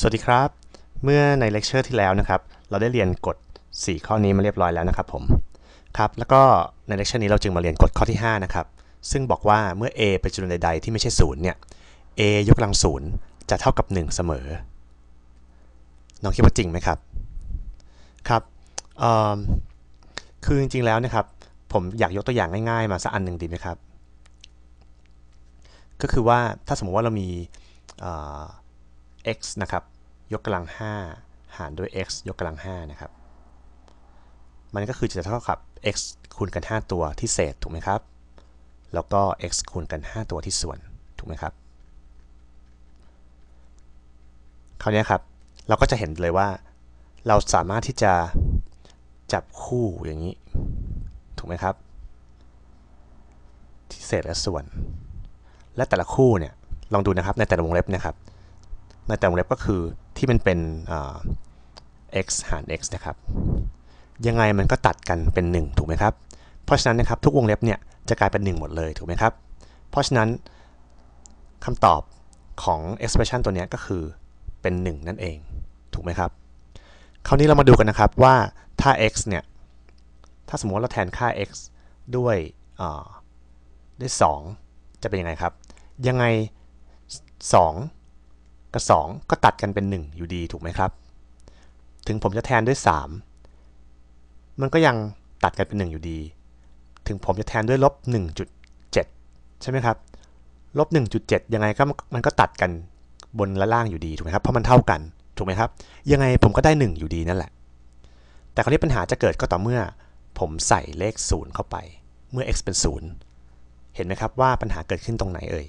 สวัสดีครับ เมื่อในเลคเชอร์ที่แล้วนะครับ เราได้เรียนกฎ 4 ข้อนี้มาเรียบร้อยแล้วนะครับผมครับแล้วก็ในเลคเชอร์นี้เราจึงมาเรียนกฎข้อที่ 5 นะครับ ซึ่งบอกว่าเมื่อ a เป็นจำนวนใดๆที่ไม่ใช่ศูนย์เนี่ย a ยกกำลังศูนย์จะเท่ากับ 1 เสมอ น้องคิดว่าจริงไหมครับครับเอิ่มคือจริงๆแล้วนะครับ ผมอยากยกตัวอย่างง่ายๆ มาสักอันหนึ่งดีไหมครับ ก็คือว่าถ้าสมมติว่าเรามีอ x นะครับ ยกกำลัง 5 หารด้วย x ยกกำลัง 5 นะครับ มันก็คือจะเท่ากับ x คูณกัน 5 ตัวที่เศษถูกไหมครับ แล้วก็ x คูณกัน 5 ตัวที่ส่วนถูกไหมครับคราวนี้ครับ เราก็จะเห็นเลยว่า เราสามารถที่จะจับคู่อย่างนี้ ถูกไหมครับ ที่เศษและส่วน และแต่ละคู่เนี่ย ลองดูนะครับในแต่ละวงเล็บนะครับ ในแต่วงเล็บก็คือที่มันเป็น x หาร x นะครับ ยังไงมันก็ตัดกันเป็น 1 ถูกไหมครับ เพราะฉะนั้นนะครับทุกวงเล็บเนี่ยจะกลายเป็น 1 หมดเลยถูกไหมครับ เพราะฉะนั้นคำตอบของ expression ตัวนี้ก็คือเป็น 1 นั่นเองถูกไหมครับ คราวนี้เรามาดูกันนะครับว่าถ้า x เนี่ย ถ้าสมมติเราแทนค่า x ด้วยด้วย 2 จะเป็นยังไงครับ ยังไง 2 กับ 2 ก็ตัดกันเป็น 1 อยู่ดีถูกไหมครับ ถึงผมจะแทนด้วย 3 มันก็ยังตัดกันเป็น 1 อยู่ดี ถึงผมจะแทนด้วยลบ1.7 ใช่ไหมครับลบ1.7 ยังไงก็มันก็ตัดกันบนและล่างอยู่ดีถูกไหมครับเพราะมันเท่ากันถูกไหมครับ ยังไงผมก็ได้ 1 อยู่ดีนั่นแหละ แต่คราวนี้ปัญหาจะเกิดก็ต่อเมื่อ ผมใส่เลข 0 เข้าไป เมื่อ x เป็น 0 เห็นไหมครับว่าปัญหาเกิดขึ้นตรงไหนเอ่ย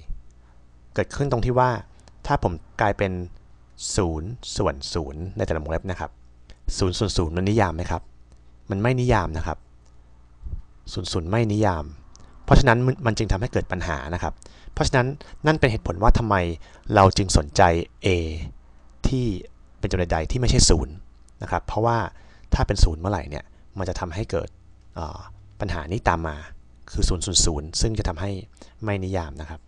เกิดขึ้นตรงที่ว่า ถ้าผมกลายเป็น 0 ส่วน 0 ในแต่ละวงเล็บนะครับ 0 ส่วน 0 มันนิยามไหมครับ มันไม่นิยามนะครับ 0 0 ไม่นิยาม เพราะฉะนั้นมันจึงทำให้เกิดปัญหานะครับ เพราะฉะนั้นนั่นเป็นเหตุผลว่าทำไมเราจึงสนใจ a ที่เป็นจำนวนใดที่ไม่ใช่0นะครับ เพราะว่าถ้าเป็น 0 เมื่อไหร่เนี่ย มันจะทำให้เกิดปัญหานี้ตามมา คือ 0 0 0 ซึ่งจะทำให้ไม่นิยามนะครับ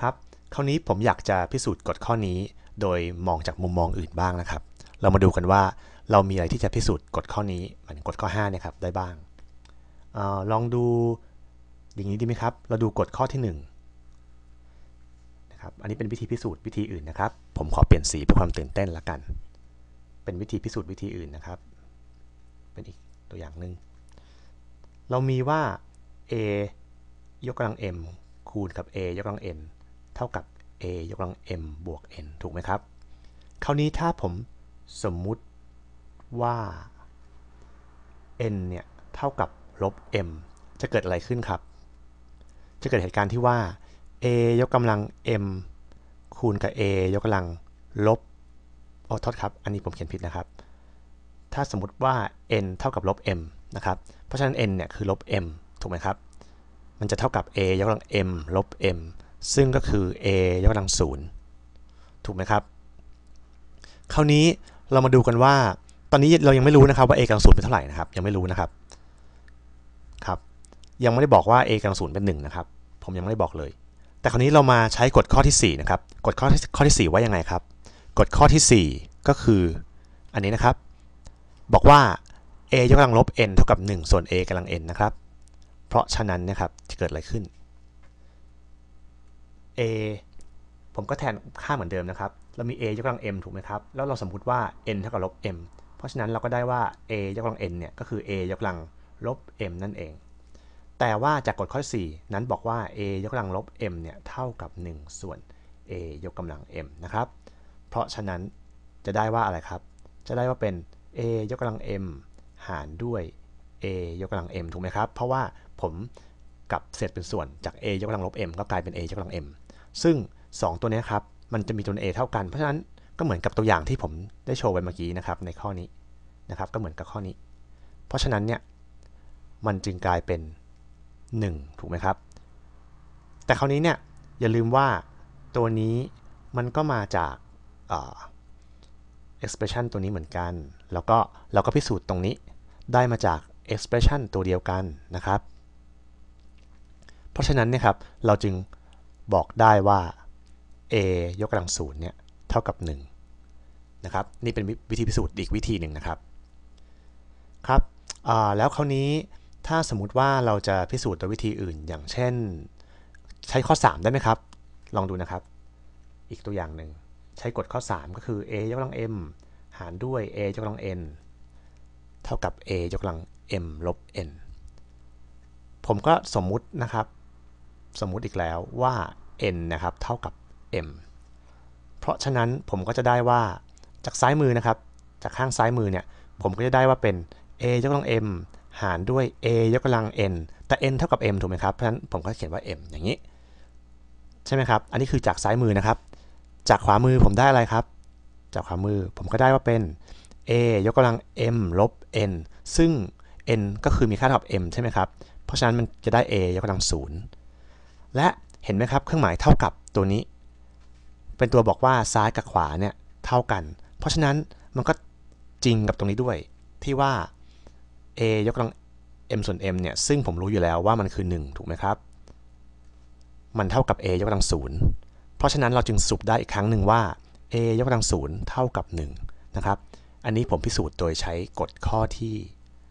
ครับ คราวนี้ผมอยากจะพิสูจน์กฎข้อนี้ โดยมองจากมุมมองอื่นบ้างนะครับ เรามาดูกันว่าเรามีอะไรที่จะพิสูจน์กฎข้อนี้เหมือนกฎข้อ5เนี่ยครับได้บ้างอลองดูอย่างนี้ดีไหมครับ เราดูกฎข้อที่1นะครับอันนี้เป็นวิธีพิสูจน์วิธีอื่นนะครับ ผมขอเปลี่ยนสีเพื่อความตื่นเต้นละกัน เป็นวิธีพิสูจน์วิธีอื่นนะครับ เป็นอีกตัวอย่างหนึ่งเรามีว่า a ยกกำลัง m คูณกับ a ยกกำลัง n เท่ากับ a ยกกำลัง m บวก n ถูกไหมครับ คราวนี้ถ้าผมสมมุติว่า n เนี่ยเท่ากับลบ m จะเกิดอะไรขึ้นครับ จะเกิดเหตุการณ์ที่ว่า a ยกกำลัง m คูณกับ a ยกกำลังลบโอ้ทษครับ อันนี้ผมเขียนผิดนะครับ ถ้าสมมติว่า n เท่ากับลบ m นะครับ เพราะฉะนั้น n เนี่ยคือลบ m ถูกไหมครับ มันจะเท่ากับ a ยกกำลัง m ลบ m ซึ่งก็คือ a ยกกำลังศูนย์ถูกไหมครับ คราวนี้เรามาดูกันว่า ตอนนี้เรายังไม่รู้นะครับว่า a กำลังศูนย์เป็นเท่าไหร่นะครับ ยังไม่รู้นะครับ ครับ ยังไม่ได้บอกว่า a กำลังศูนย์เป็น1นะครับ ผมยังไม่ได้บอกเลย แต่คราวนี้เรามาใช้กฎข้อที่4นะครับ กฎข้อข้อที่4ว่ายังไงครับ กฎข้อที่ 4 ก็คือ อันนี้นะครับ บอกว่า a ยกกำลังลบ n เท่ากับ 1 ส่วน a กำลัง n นะครับ เพราะฉะนั้นนะครับจะเกิดอะไรขึ้น a ผมก็แทนค่าเหมือนเดิมนะครับ เรามี a ยกกำลัง m ถูกไหมครับ แล้วเราสมมุติว่า n เท่ากับลบ m เพราะฉะนั้นเราก็ได้ว่า a ยกกำลัง n เนี่ยก็คือ a ยกกำลังลบ m นั่นเอง แต่ว่าจากกฎข้อ 4 นั้นบอกว่า a ยกกำลังลบ m เนี่ยเท่ากับ 1 ส่วน a ยกกำลัง m นะครับ เพราะฉะนั้นจะได้ว่าอะไรครับ จะได้ว่าเป็น a ยกกำลัง m หารด้วย a ยกกำลัง m ถูกไหมครับ เพราะว่าผมกับเศษเป็นส่วนจาก a ยกกำลังลบ m ก็กลายเป็น a ยกกำลัง m ซึ่ง 2 ตัวนี้ครับ มันจะมีตัว a เท่ากัน เพราะฉะนั้นก็เหมือนกับตัวอย่างที่ผมได้โชว์ไว้เมื่อกี้นะครับในข้อนี้นะครับ ก็เหมือนกับข้อนี้ เพราะฉะนั้นเนี่ยมันจึงกลายเป็น 1 ถูกไหมครับ แต่คราวนี้เนี่ยอย่าลืมว่าตัวนี้มันก็มาจาก expression ตัวนี้เหมือนกัน แล้วก็เราก็พิสูจน์ตรงนี้ได้มาจาก expression ตัวเดียวกันนะครับ เพราะฉะนั้นเนี่ยครับเราจึง บอกได้ว่า a ยกกำลังศูนย์เนี่ยท่ากับ1นะครับนี่เป็นวิธีพิสูจน์อีกวิธีหนึ่งนะครับครับแล้วคราวนี้ถ้าสมมุติว่าเราจะพิสูจน์โดยวิธีอื่น อย่างเช่น ใช้ข้อ 3 ได้ไหมครับ ลองดูนะครับ อีกตัวอย่างหนึ่งใช้กฎข้อ 3 ก็คือ a ยกกำลัง m หารด้วย a ยกกำลัง n เท่ากับ a ยกกำลัง m ลบ n ผมก็สมมุตินะครับ สมมุติอีกแล้วว่า n นะครับเท่ากับ m เพราะฉะนั้นผมก็จะได้ว่าจากซ้ายมือนะครับ จากข้างซ้ายมือเนี่ยผมก็จะได้ว่าเป็น a ยกกำลัง m หารด้วย a ยกกำลัง n แต่ n เท่ากับ m ถูกไหมครับ เพราะฉะนั้นผมก็เขียนว่า m อย่างนี้ ใช่ไหมครับ อันนี้คือจากซ้ายมือนะครับ จากขวามือผมได้อะไรครับ จากขวามือผมก็ได้ว่าเป็น a ยกกำลัง m ลบ n ซึ่ง n ก็คือมีค่าเท่ากับ m ใช่ไหมครับ เพราะฉะนั้นมันจะได้ a ยกกำลัง0 และเห็นไหมครับเครื่องหมายเท่ากับตัวนี้ เป็นตัวบอกว่าซ้ายกับขวาเนี่ยเท่ากัน เพราะฉะนั้นมันก็จริงกับตรงนี้ด้วย ที่ว่า a ยกกำลัง m ส่วน m เนี่ยซึ่งผมรู้อยู่แล้วว่ามันคือ 1 ถูกไหมครับ มันเท่ากับ a ยกกำลัง0เพราะฉะนั้นเราจึงสรุปได้อีกครั้งหนึ่งว่า a ยกกำลัง0เท่ากับ1นะครับอันนี้ผมพิสูจน์โดยใช้กฎข้อที่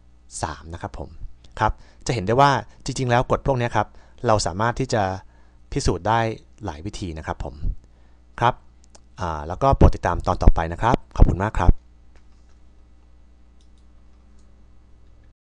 3 นะครับผมครับจะเห็นได้ว่าจริง ๆ แล้วกฎพวกนี้ครับ เราสามารถที่จะพิสูจน์ได้หลายวิธีนะครับผม ครับแล้วก็โปรดติดตามตอนต่อไปนะครับ ขอบคุณมากครับ